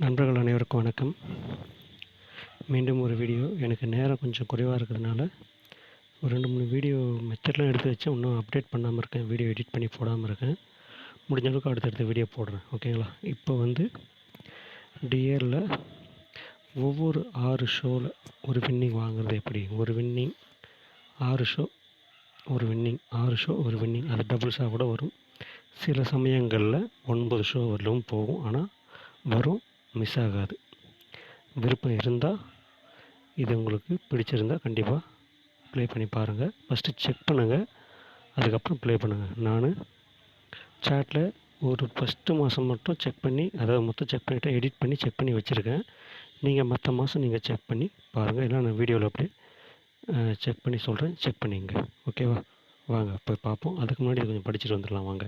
நண்பர்கள் அனைவருக்கும் வணக்கம். மீண்டும் ஒரு வீடியோ. எனக்கு நேரம் கொஞ்சம் குறைவாக இருக்கிறதுனால ஒரு ரெண்டு மூணு வீடியோ மெத்தட்லாம் எடுத்து வச்சு இன்னும் அப்டேட் பண்ணாமல் இருக்கேன். வீடியோ எடிட் பண்ணி போடாமல் இருக்கேன். முடிஞ்ச அளவுக்கு அடுத்தடுத்த வீடியோ போடுறேன். ஓகேங்களா இப்போ வந்து டிஏரில் ஒவ்வொரு ஆறு ஷோவில் ஒரு வின்னிங் வாங்குறது எப்படி? ஒரு வின்னிங் ஆறு ஷோ ஒரு வின்னிங் ஆறு ஷோ ஒரு வின்னிங் அது டபுள்ஸாக கூட வரும். சில சமயங்களில் ஒன்பது ஷோ வரலும் போகும். ஆனால் வரும் மிஸ் ஆகாது. விருப்பம் இருந்தால் இது உங்களுக்கு பிடிச்சிருந்தா கண்டிப்பாக ப்ளே பண்ணி பாருங்கள் ஃபஸ்ட்டு செக் பண்ணுங்கள் அதுக்கப்புறம் ப்ளே பண்ணுங்கள் நான் சாட்டில் ஒரு ஃபஸ்ட்டு மாதம் மட்டும் செக் பண்ணி அதாவது மொத்தம் செக் பண்ணிவிட்டு எடிட் பண்ணி செக் பண்ணி வச்சுருக்கேன். நீங்கள் மற்ற மாதம் நீங்கள் செக் பண்ணி பாருங்கள் இல்லை நான் வீடியோவில் அப்படியே செக் பண்ணி சொல்கிறேன் செக் பண்ணிங்க. ஓகேவா வாங்க போய் பார்ப்போம். அதுக்கு முன்னாடி கொஞ்சம் படிச்சுட்டு வந்துடலாம். வாங்க.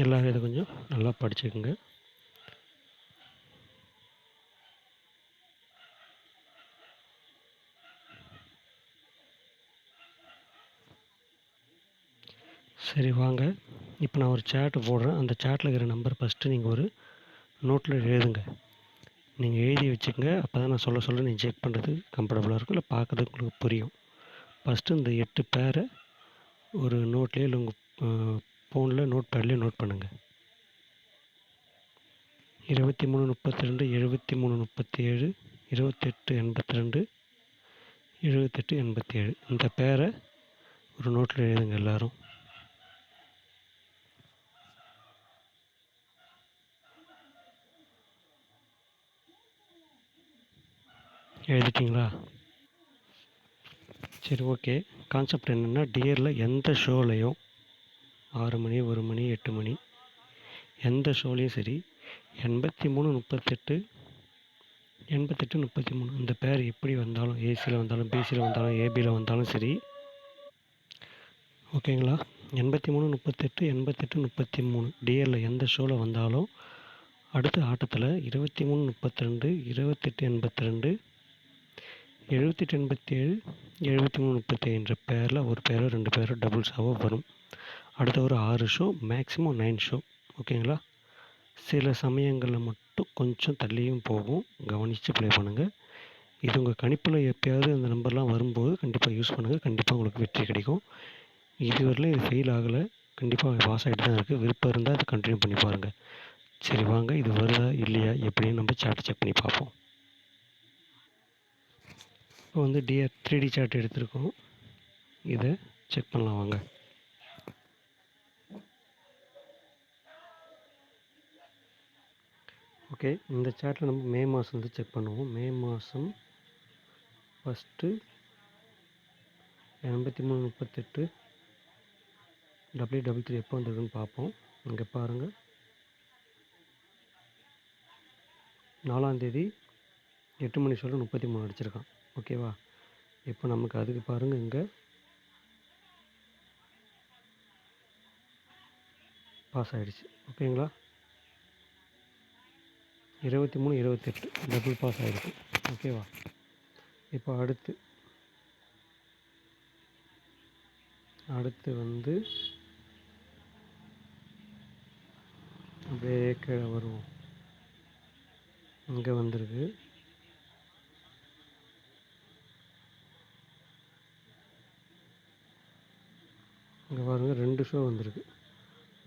எல்லோரும் இதை கொஞ்சம் நல்லா படிச்சுக்கோங்க. சரி வாங்க. இப்போ நான் ஒரு சேட்டு போடுறேன். அந்த சேட்டில் இருக்கிற நம்பர் ஃபஸ்ட்டு நீங்கள் ஒரு நோட்டில் எழுதுங்க. நீங்கள் எழுதி வச்சுக்கோங்க. அப்போ தான் நான் சொல்ல சொல்ல நீங்கள் செக் பண்ணுறது கம்ஃபர்டபுளாக இருக்கும். இல்லை பார்க்குறது உங்களுக்கு புரியும். ஃபஸ்ட்டு இந்த எட்டு பேரை ஒரு நோட்லேயே இல்லை உங்கள் ஃபோனில் நோட் பேட்லேயோ நோட் பண்ணுங்கள் இருபத்தி மூணு முப்பத்தி ரெண்டு எழுபத்தி மூணு முப்பத்தி ஏழு இருபத்தெட்டு எண்பத்தி ரெண்டு எழுபத்தெட்டு எண்பத்தி ஏழு இந்த பேரை ஒரு நோட்டில் எழுதுங்க எல்லோரும். எழுதிட்டிங்களா? சரி ஓகே கான்செப்ட் என்னென்னா டியரில் எந்த ஷோலையும் ஆறு மணி ஒரு மணி எட்டு மணி. எந்த ஷோலையும் சரி எண்பத்தி மூணு முப்பத்தெட்டு எண்பத்தெட்டு முப்பத்தி மூணு இந்த பேர் எப்படி வந்தாலும் ஏசியில் வந்தாலும் பிசியில் வந்தாலும் ஏபியில் வந்தாலும் சரி. ஓகேங்களா எண்பத்தி மூணு முப்பத்தெட்டு எண்பத்தெட்டு முப்பத்தி மூணு டிஎல்லில் எந்த ஷோவில் வந்தாலும் அடுத்த ஆட்டத்தில் இருபத்தி மூணு முப்பத்தி ரெண்டு இருபத்தெட்டு எண்பத்தி ரெண்டு எழுபத்தெட்டு எண்பத்தி ஏழு எழுபத்தி மூணு முப்பத்தி என்ற பேரில் ஒரு பேரோ ரெண்டு பேரோ டபுள்ஸாவோ வரும். அடுத்த ஒரு ஆறு ஷோ மேக்ஸிமம் நைன் ஷோ ஓகேங்களா சில சமயங்களில் மட்டும் கொஞ்சம் தள்ளியும் போகும். கவனித்து ப்ளே பண்ணுங்கள் இது உங்கள் கணிப்பில் எப்போயாவது அந்த நம்பர்லாம் வரும்போது கண்டிப்பாக யூஸ் பண்ணுங்கள் கண்டிப்பாக உங்களுக்கு வெற்றி கிடைக்கும். இதுவரையிலும் இது ஃபெயில் ஆகலை. கண்டிப்பாக பாஸ் ஆகிட்டு தான் இருக்குது விருப்பம் இருந்தால் அதை கண்டினியூ பண்ணி பாருங்கள் சரி வாங்க. இது வருதா இல்லையா? எப்படின்னு நம்ம சார்ட்டை செக் பண்ணி பார்ப்போம். இப்போ வந்து டிஆர் த்ரீ டி சார்ட் எடுத்திருக்கோம். இதை செக் பண்ணலாம் வாங்க. ஓகே. இந்த சார்ட்டில் நம்ம மே மாதம் வந்து செக் பண்ணுவோம். மே மாதம் ஃபஸ்ட்டு எண்பத்தி மூணு முப்பத்தெட்டு டபிள்யூ டபுள் த்ரீ எப்போ வந்திருக்குன்னு பார்ப்போம். இங்கே பாருங்கள் நாலாந்தேதி எட்டு மணி சொல்ல முப்பத்தி மூணு அடிச்சிருக்கான். ஓகேவா? இப்போ நமக்கு அதுக்கு பாருங்கள் இங்கே. பாஸ் ஆகிடுச்சு ஓகேங்களா? இருபத்தி மூணு இருபத்தெட்டு. டபுள் பாஸ் ஆகிருக்கு ஓகேவா இப்போ அடுத்து. அடுத்து வந்து அப்படியே கீழே வருவோம். இங்கே வந்திருக்கு. இங்கே பாருங்கள் ரெண்டு ஷோ வந்திருக்கு.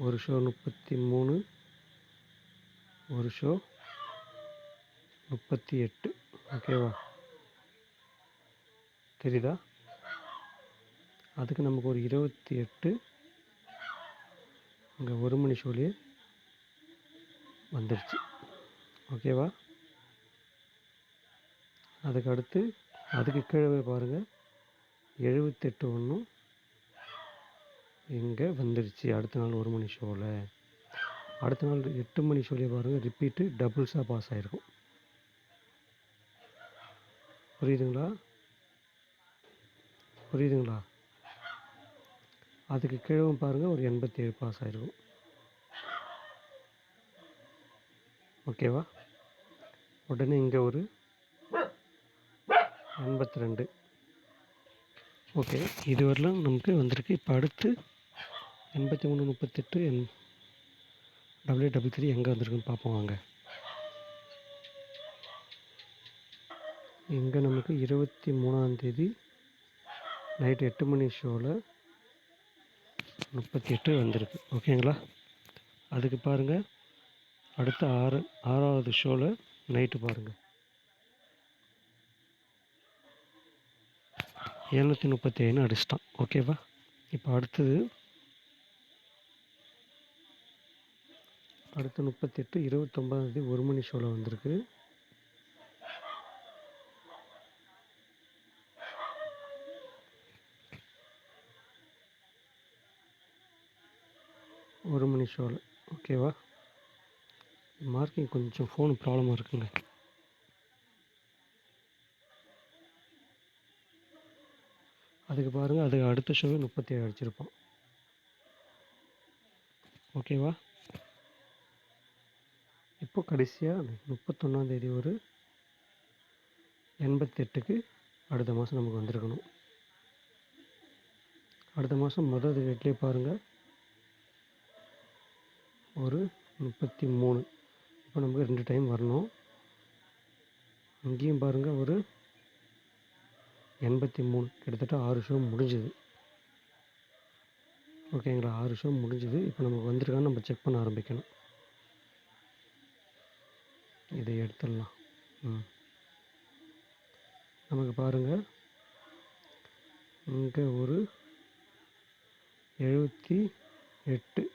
ஒரு ஷோ முப்பத்தி மூணு ஒரு ஷோ முப்பத்தி எட்டு. ஓகேவா தெரியுதா? அதுக்கு நமக்கு ஒரு இருபத்தி எட்டு. இங்கே ஒரு மணி ஷோலே வந்துடுச்சு ஓகேவா அதுக்கு அடுத்து அதுக்கு கீழே பாருங்கள் எழுபத்தெட்டு ஒன்றும் இங்கே வந்துடுச்சு அடுத்த நாள் ஒரு மணி ஷோவில் அடுத்த நாள் எட்டு மணி ஷோலேயே பாருங்கள் ரிப்பீட்டு டபுள்ஸாக பாஸ் ஆகிருக்கும் புரியுதுங்களா? புரியுதுங்களா? அதுக்கு கீழவும் பாருங்கள் ஒரு எண்பத்தி ஏழு பாஸ் ஆகிருக்கும் ஓகேவா? உடனே இங்கே ஒரு எண்பத்தி ரெண்டு ஓகே இது நமக்கு வந்திருக்கு. இப்போ அடுத்து எண்பத்தி மூணு முப்பத்தெட்டு எண் டபுள்யூ டபுள் த்ரீ எங்கே வந்திருக்குன்னு பார்ப்போம் வாங்க. இங்கே நமக்கு இருபத்தி மூணாந்தேதி நைட் எட்டு மணி ஷோவில் முப்பத்தி எட்டு வந்திருக்கு. ஓகேங்களா அதுக்கு பாருங்கள் அடுத்த ஆறு ஆறாவது ஷோவில் நைட்டு பாருங்கள் எழுநூற்றி முப்பத்தி ஏழு அடிச்சிட்டான். ஓகேவா இப்போ அடுத்தது அடுத்த முப்பத்தெட்டு இருபத்தொம்பதாந்தேதி ஒரு மணி ஷோவில் வந்திருக்கு. ஒரு மணி ஷோவில் ஓகேவா மார்க்கிங் கொஞ்சம் ஃபோன் ப்ராப்ளமாக இருக்குங்க. அதுக்கு பாருங்கள் அதுக்கு அடுத்த ஷோவே முப்பத்தி ஏழு அடிச்சிருப்போம் ஓகேவா இப்போ கடைசியாக முப்பத்தொன்னாந்தேதி ஒரு எண்பத்தெட்டுக்கு அடுத்த மாதம் நமக்கு வந்திருக்கணும். அடுத்த மாதம் மொதல் ரேட்லேயே பாருங்கள் ஒரு முப்பத்தி மூணு. இப்போ நமக்கு ரெண்டு டைம் வரணும். அங்கேயும் பாருங்கள் ஒரு எண்பத்தி மூணு. கிட்டத்தட்ட ஆறு ஷோ முடிஞ்சுது. ஓகேங்களா ஆறு ஷோ முடிஞ்சுது. இப்போ நமக்கு வந்திருக்கான்னு நம்ம செக் பண்ண ஆரம்பிக்கணும். இதை எடுத்துடலாம். ம். நமக்கு பாருங்கள் இங்கே ஒரு எழுபத்தி எட்டு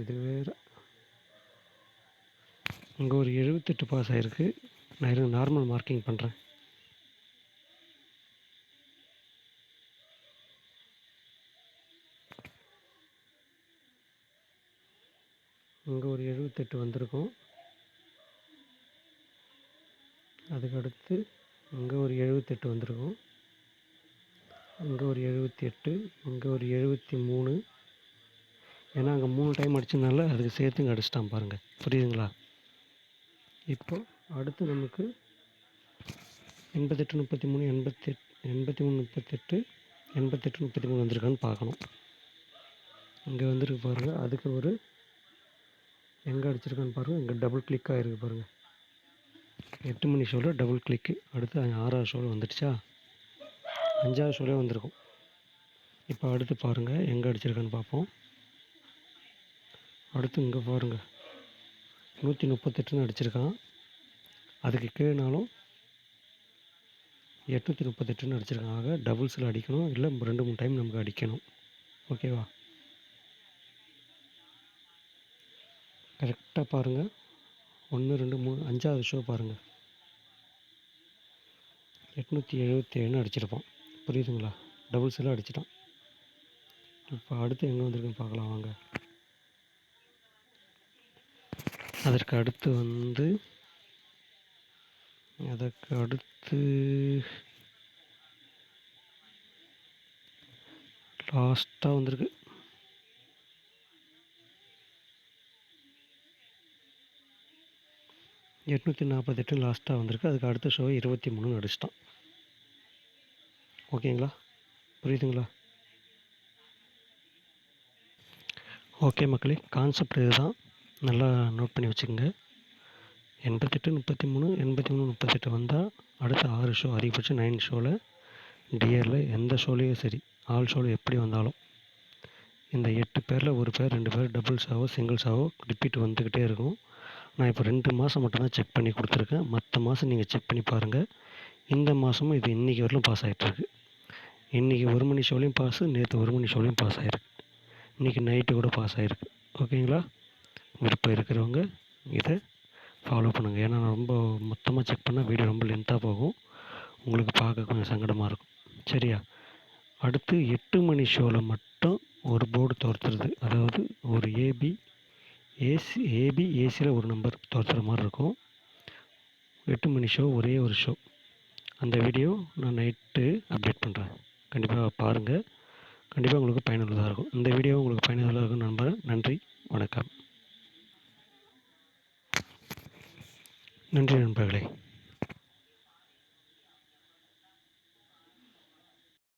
இது வேறு. இங்கே ஒரு எழுபத்தெட்டு பாஸ் ஆகிருக்கு நான் இருங்க நார்மல் மார்க்கிங் பண்ணுறேன் இங்கே ஒரு எழுபத்தெட்டு வந்திருக்கும். அதுக்கடுத்து இங்கே ஒரு எழுபத்தெட்டு வந்திருக்கும். இங்கே ஒரு எழுபத்தி எட்டு இங்கே ஒரு எழுபத்தி மூணு. ஏன்னா அங்கே மூணு டைம் அடிச்சதுனால அதுக்கு சேர்த்து இங்கே அடிச்சிட்டான் பாருங்கள் புரியுதுங்களா? இப்போ அடுத்து நமக்கு எண்பத்தெட்டு முப்பத்தி மூணு எண்பத்தி எண்பத்தி மூணு முப்பத்தெட்டு எண்பத்தெட்டு முப்பத்தி மூணு வந்திருக்கான்னு பார்க்கணும். இங்கே வந்துருக்கு பாருங்கள் அதுக்கு ஒரு எங்கே அடிச்சிருக்கான்னு பாருங்கள் இங்கே டபுள் கிளிக் ஆகிருக்கு பாருங்கள் எட்டு மணி ஷோவில் டபுள் கிளிக்கு அடுத்து ஆறாவது ஷோவில் வந்துடுச்சா? அஞ்சாவது ஷோலே வந்திருக்கும். இப்போ அடுத்து பாருங்கள் எங்கே அடிச்சிருக்கான்னு பார்ப்போம். அடுத்து இங்கே பாருங்கள் நூற்றி முப்பத்தெட்டுன்னு அடிச்சிருக்கான் அதுக்கு கீழேனாலும் எட்நூற்றி முப்பத்தெட்டுன்னு அடிச்சிருக்கான் ஆக டபுள்ஸில் அடிக்கணும். இல்லை ரெண்டு மூணு டைம் நமக்கு அடிக்கணும். ஓகேவா கரெக்டாக பாருங்கள் ஒன்று ரெண்டு மூணு அஞ்சாவது ஷோ பாருங்கள் எட்நூற்றி எழுபத்தி ஏழுன்னு அடிச்சிருப்பான் புரியுதுங்களா? டபுள்ஸில் அடிச்சிட்டான். இப்போ அடுத்து எங்கே வந்திருக்குன்னு பார்க்கலாம். வாங்க. அதற்கு அடுத்து வந்து அதற்கு அடுத்து லாஸ்ட்டாக வந்திருக்கு. எட்நூற்றி நாற்பத்தெட்டு லாஸ்ட்டாக வந்திருக்கு. அதுக்கு அடுத்த ஷோ இருபத்தி மூணு அடிச்சிட்டான் ஓகேங்களா புரியுதுங்களா? ஓகே மக்களே கான்செப்ட் இதுதான். நல்லா நோட் பண்ணி வச்சுக்கோங்க. எண்பத்தெட்டு முப்பத்தி மூணு எண்பத்தி மூணு முப்பத்தெட்டு வந்தால் அடுத்த ஆறு ஷோ அதிகபட்சம் நைன் ஷோவில் டியரில் எந்த ஷோலேயும் சரி ஆல் ஷோவில் எப்படி வந்தாலும். இந்த எட்டு பேரில் ஒரு பேர் ரெண்டு பேர் டபுள்ஸாவோ சிங்கிள்ஸாவோ ரிப்பீட் வந்துக்கிட்டே இருக்கும். நான் இப்போ ரெண்டு மாதம் மட்டும்தான் செக் பண்ணி கொடுத்துருக்கேன். மற்ற மாதம் நீங்கள் செக் பண்ணி பாருங்கள் இந்த மாதமும் இது இன்றைக்கி வரலும் பாஸ் ஆகிட்டுருக்கு இன்றைக்கி ஒரு மணி ஷோலையும் பாஸு நேற்று ஒரு மணி ஷோலையும் பாஸ் ஆகிருக்கு இன்றைக்கி நைட்டு கூட பாஸ் ஆகிருக்கு ஓகேங்களா விருப்பம் இருக்கிறவங்க இதை ஃபாலோ பண்ணுங்கள் ஏன்னா நான் ரொம்ப மொத்தமாக செக் பண்ணால் வீடியோ ரொம்ப லென்த்தாக போகும். உங்களுக்கு பார்க்க கொஞ்சம் சங்கடமாக இருக்கும். சரியா? அடுத்து எட்டு மணி ஷோவில் மட்டும் ஒரு போர்டு தோர்த்துறது. அதாவது ஒரு ஏபி ஏசி ஏபி ஏசியில் ஒரு நம்பர் தோர்த்துற மாதிரி இருக்கும். எட்டு மணி ஷோ ஒரே ஒரு ஷோ அந்த வீடியோ நான் நைட்டு அப்டேட் பண்ணுறேன் கண்டிப்பாக பாருங்கள் கண்டிப்பாக உங்களுக்கு பயனுள்ளதாக இருக்கும். இந்த வீடியோ உங்களுக்கு பயனுள்ளதாக இருக்கும் நம்புகிறேன் நன்றி. வணக்கம். நன்றி நண்பர்களே.